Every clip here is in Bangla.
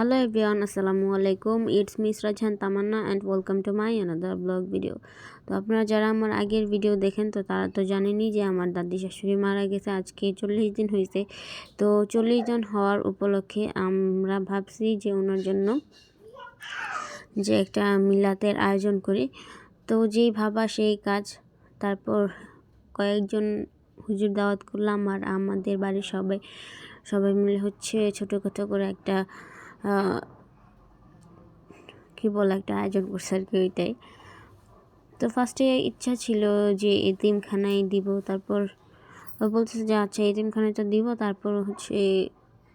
হ্যালো এভরিওয়ান আসসালামু আলাইকুম it's miss Rajhan Tamanna and welcome to my another blog video তো আপনারা যারা আমার আগের ভিডিও দেখেন, তো তারা তো জানেনই যে আমার দাদি শাশুড়ি মারা গেছে, আজকে চল্লিশ দিন হয়েছে তো চল্লিশ দিন হওয়ার উপলক্ষে আমরা ভাবছি যে ওনার জন্য যে একটা মিলাতের আয়োজন করি। তো যেই ভাবা সেই কাজ, তারপর কয়েকজন হুজুর দাওয়াত করলাম আর আমাদের বাড়ির সবাই সবাই মিলে হচ্ছে ছোটোখাটো করে একটা কি বলে একটা আয়োজন করছে আর কি ওইটাই। তো ফার্স্টে ইচ্ছা ছিল যে এতিমখানায় দিব, তারপর বলছে যে আচ্ছা এতিমখানায় তো দিব, তারপর হচ্ছে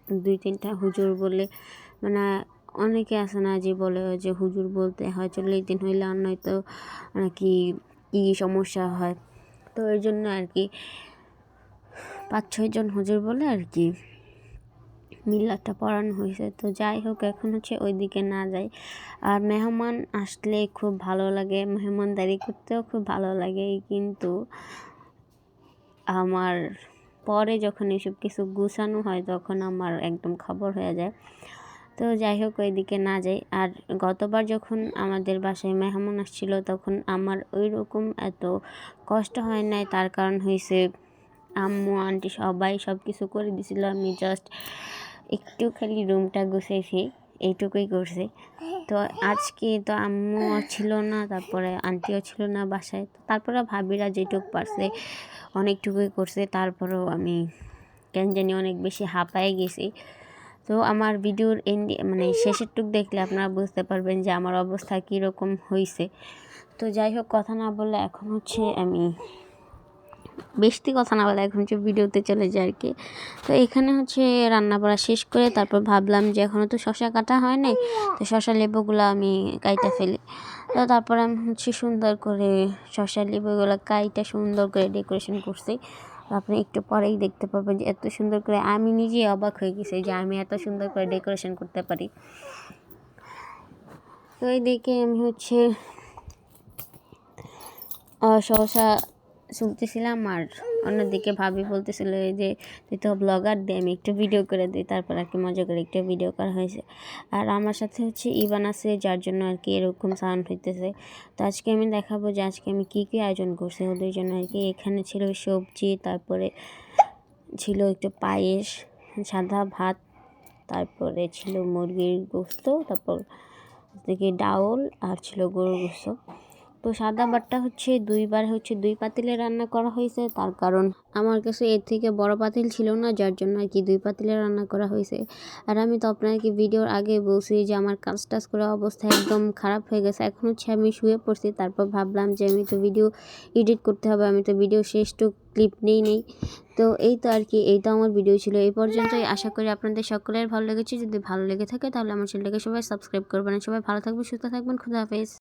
দুই তিনটা হুজুর বলে মানে অনেকে আছে না যে বলে যে হুজুর বলতে হয় চল্লিশ দিন হইলে আর নয়তো নাকি কী সমস্যা হয়। তো এর জন্য আর কি পাঁচ ছয়জন হুজুর বলে আর কি মিল্লাটা পড়ানো হয়েছে। তো যাই হোক, এখন হচ্ছে ওই দিকে না যাই। আর মেহমান আসলে খুব ভালো লাগে। মেহমানদারি করতেও খুব ভালো লাগে। কিন্তু আমার পরে যখন এসব কিছু গুছানো হয়, তখন আমার একদম খবর হয়ে যায়। তো যাই হোক, ওইদিকে না যাই। আর গতবার যখন আমাদের বাসায় মেহমান আসছিল, তখন আমার ওই রকম এত কষ্ট হয় নাই। তার কারণ হয়েছে আম্মু, আন্টি সবাই সব কিছু করে দিছিল। আমি জাস্ট একটু খালি রুমটা গুছাইছি, এইটুকুই করছে। তো আজকে তো আম্মু ছিল না, তারপরে আন্টিও ছিল না বাসায়। তারপরে ভাবিরা যেটুক পারছে, অনেকটুকুই করছে। তারপরেও আমি কেন জানি অনেক বেশি হাঁপায়ে গেছি। তো আমার ভিডিওর এন্ডি মানে শেষের টুক দেখলে আপনারা বুঝতে পারবেন যে আমার অবস্থা কীরকম হয়েছে তো যাই হোক, কথা না বললে এখন হচ্ছে আমি বেশি কথা না বলে এখন হচ্ছে ভিডিওতে চলে যায় আর কি তো এখানে হচ্ছে রান্না করা শেষ করে তারপর ভাবলাম যে এখনও তো শশা কাটা হয় নাই, তো শশা লেবুগুলো আমি কাইটা ফেলি। তো তারপর আমি হচ্ছে সুন্দর করে শশা লেবুগুলো কাইটা সুন্দর করে ডেকোরেশন করছি। আপনি একটু পরেই দেখতে পাবেন যে এত সুন্দর করে আমি নিজেই অবাক হয়ে গেছি যে আমি এত সুন্দর করে ডেকোরেশন করতে পারি। তো এই দেখে আমি হচ্ছে শসা শুনতেছিলাম আর অন্যদিকে ভাবি বলতেছিল যে তুই তো ব্লগার দে, আমি একটু ভিডিও করে দিই। তারপর আর কি মজা করে একটু ভিডিও করা হয়েছে। আর আমার সাথে হচ্ছে ইভান আছে, যার জন্য আর কি এরকম সাউন্ড হইতেছে। তো আজকে আমি দেখাবো যে আজকে আমি কী কী আয়োজন করছি। ওদের জন্য আর কি এখানে ছিল সবজি, তারপরে ছিল একটু পায়েস, সাদা ভাত, তারপরে ছিল মুরগির গোস্ত, তারপর থেকে ডাউল আর ছিল গরুর গোস্ত। তো সাদা বাটটা হচ্ছে দুইবার হচ্ছে দুই পাতিলে রান্না করা হয়েছে। তার কারণ আমার কাছে এর থেকে বড় পাতিল ছিল না, যার জন্য আর কি দুই পাতিলে রান্না করা হয়েছে। আর আমি তো আপনাকে ভিডিওর আগে বলছি যে আমার কাজ টাজ করা অবস্থা একদম খারাপ হয়ে গেছে। এখন হচ্ছে আমি শুয়ে পড়ছি, তারপর ভাবলাম যে আমি তো ভিডিও এডিট করতে হবে, আমি তো ভিডিও শেষ শেষটুক ক্লিপ নেই নেই। তো এই তো আর কি এইটা আমার ভিডিও ছিল। এই পর্যন্তই, আশা করি আপনাদের সকলের ভালো লেগেছে। যদি ভালো লেগে থাকে তাহলে আমার চ্যানেলটাকে সবাই সাবস্ক্রাইব করবেন। সবাই ভালো থাকবেন, সুস্থ থাকবেন, খুদা হাফেজ।